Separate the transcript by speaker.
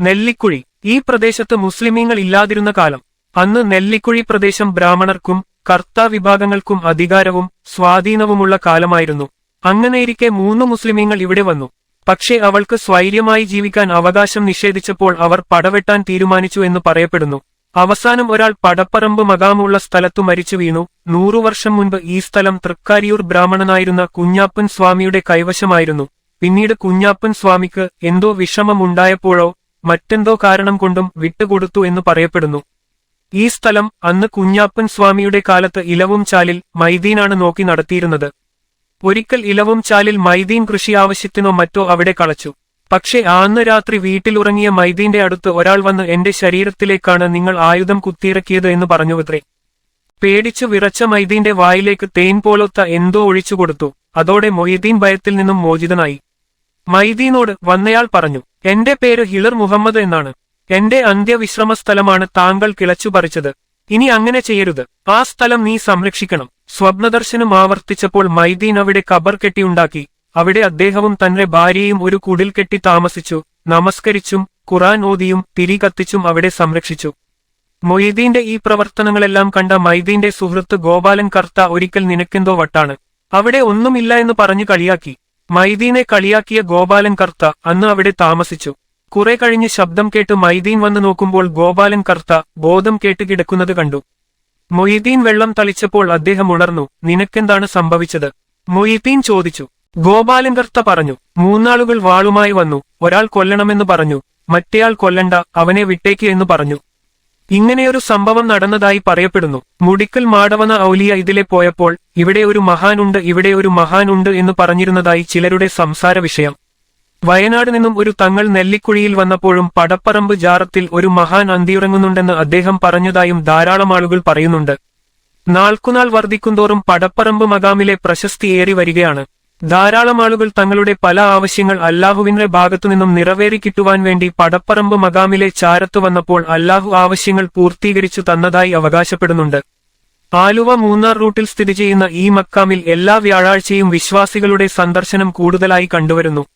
Speaker 1: നെല്ലിക്കുഴി. ഈ പ്രദേശത്ത് മുസ്ലിമീങ്ങൾ ഇല്ലാതിരുന്ന കാലം. അന്ന് നെല്ലിക്കുഴി പ്രദേശം ബ്രാഹ്മണർക്കും കർത്താ വിഭാഗങ്ങൾക്കും അധികാരവും സ്വാധീനവുമുള്ള കാലമായിരുന്നു. അങ്ങനെയിരിക്കെ മൂന്ന് മുസ്ലിമീങ്ങൾ ഇവിടെ വന്നു. പക്ഷേ അവൾക്ക് സ്വൈര്യമായി ജീവിക്കാൻ അവകാശം നിഷേധിച്ചപ്പോൾ അവർ പടവെട്ടാൻ തീരുമാനിച്ചു എന്ന് പറയപ്പെടുന്നു. അവസാനം ഒരാൾ പടപ്പറമ്പ് മകാമുള്ള സ്ഥലത്തു മരിച്ചു വീണു. നൂറു വർഷം മുൻപ് ഈ സ്ഥലം തൃക്കാരിയൂർ ബ്രാഹ്മണനായിരുന്ന കുഞ്ഞാപ്പൻ സ്വാമിയുടെ കൈവശമായിരുന്നു. പിന്നീട് കുഞ്ഞാപ്പൻ സ്വാമിക്ക് എന്തോ വിഷമമുണ്ടായപ്പോഴോ മറ്റെന്തോ കാരണം കൊണ്ടും വിട്ടുകൊടുത്തു എന്ന് പറയപ്പെടുന്നു. ഈ സ്ഥലം അന്ന് കുഞ്ഞാപ്പൻ സ്വാമിയുടെ കാലത്ത് ഇലവും ചാലിൽ മൈദീനാണ് നോക്കി നടത്തിയിരുന്നത്. ഒരിക്കൽ ഇലവും ചാലിൽ മൈദീൻ കൃഷി ആവശ്യത്തിനോ മറ്റോ അവിടെ കളച്ചു. പക്ഷേ ആന്ന് രാത്രി വീട്ടിലുറങ്ങിയ മൈദീന്റെ അടുത്ത് ഒരാൾ വന്ന് എന്റെ ശരീരത്തിലേക്കാണ് നിങ്ങൾ ആയുധം കുത്തിയിറക്കിയത് എന്ന് പറഞ്ഞുവത്രേ. പേടിച്ചു വിറച്ച മൈദീന്റെ വായിലേക്ക് തേൻ പോലൊത്ത എന്തോ ഒഴിച്ചുകൊടുത്തു അതോടെ മൊയ്തീൻ ഭയത്തിൽ നിന്നും മോചിതനായി. മൈദീനോട് വന്നയാൾ പറഞ്ഞു എന്റെ പേര് ഹിളർ മുഹമ്മദ് എന്നാണ്. എന്റെ അന്ത്യവിശ്രമ സ്ഥലമാണ് താങ്കൾ കിളച്ചു പറിച്ചത്. ഇനി അങ്ങനെ ചെയ്യരുത്. ആ സ്ഥലം നീ സംരക്ഷിക്കണം. സ്വപ്നദർശനം ആവർത്തിച്ചപ്പോൾ മൈദീൻ അവിടെ കബർ കെട്ടിയുണ്ടാക്കി. അവിടെ അദ്ദേഹവും തന്റെ ഭാര്യയും ഒരു കുടിൽ കെട്ടി താമസിച്ചു. നമസ്കരിച്ചും ഖുറാൻ ഓതിയും തിരി കത്തിച്ചും അവിടെ സംരക്ഷിച്ചു. മൊയ്തീന്റെ ഈ പ്രവർത്തനങ്ങളെല്ലാം കണ്ട മൈദീന്റെ സുഹൃത്ത് ഗോപാലൻ കർത്ത ഒരിക്കൽ നിനക്കെന്തോ വട്ടാണ്. അവിടെ ഒന്നുമില്ല എന്ന് പറഞ്ഞു കളിയാക്കി. മൈദീനെ കളിയാക്കിയ ഗോപാലൻ കർത്ത അന്ന് അവിടെ താമസിച്ചു. കുറെ കഴിഞ്ഞ് ശബ്ദം കേട്ട് മൈദീൻ വന്നു നോക്കുമ്പോൾ ഗോപാലൻ കർത്ത ബോധം കേട്ട് കിടക്കുന്നത് കണ്ടു. മൊയ്തീൻ വെള്ളം തളിച്ചപ്പോൾ അദ്ദേഹം ഉണർന്നു നിനക്കെന്താണ് സംഭവിച്ചത്? മൊയ്തീൻ ചോദിച്ചു. ഗോപാലൻ കർത്ത പറഞ്ഞു മൂന്നാളുകൾ വാളുമായി വന്നു ഒരാൾ കൊല്ലണമെന്ന് പറഞ്ഞു മറ്റേയാൾ കൊല്ലണ്ട അവനെ വിട്ടേക്ക് എന്ന് പറഞ്ഞു. ഇങ്ങനെയൊരു സംഭവം നടന്നതായി പറയപ്പെടുന്നു. മുടിക്കൽ മാടവന ഔലിയ ഇതിലെ പോയപ്പോൾ ഇവിടെ ഒരു മഹാനുണ്ട് ഇവിടെ ഒരു മഹാനുണ്ട് എന്ന് പറഞ്ഞിരുന്നതായി ചിലരുടെ സംസാര വിഷയം വയനാട് നിന്നും ഒരു തങ്ങൾ നെല്ലിക്കുഴിയിൽ വന്നപ്പോഴും പടപ്പറമ്പ് ജാറത്തിൽ ഒരു മഹാൻ അന്തിയുറങ്ങുന്നുണ്ടെന്ന് അദ്ദേഹം പറഞ്ഞതായും ധാരാളം ആളുകൾ പറയുന്നുണ്ട്. നാൾക്കുനാൾ വർദ്ധിക്കുന്തോറും പടപ്പറമ്പ് മകാമിലെ പ്രശസ്തി ഏറി വരികയാണ്. ധാരാളം ആളുകൾ തങ്ങളുടെ പല ആവശ്യങ്ങൾ അല്ലാഹുവിന്റെ ഭാഗത്തുനിന്നും നിറവേറി കിട്ടുവാൻ വേണ്ടി പടപ്പറമ്പ് മകാമിലെ ചാരത്തു വന്നപ്പോൾ അല്ലാഹു ആവശ്യങ്ങൾ പൂർത്തീകരിച്ചു തന്നതായി അവകാശപ്പെടുന്നുണ്ട്. ആലുവ മൂന്നാർ റൂട്ടിൽ സ്ഥിതി ചെയ്യുന്ന ഈ മക്കാമിൽ എല്ലാ വ്യാഴാഴ്ചയും വിശ്വാസികളുടെ സന്ദർശനം കൂടുതലായി കണ്ടുവരുന്നു.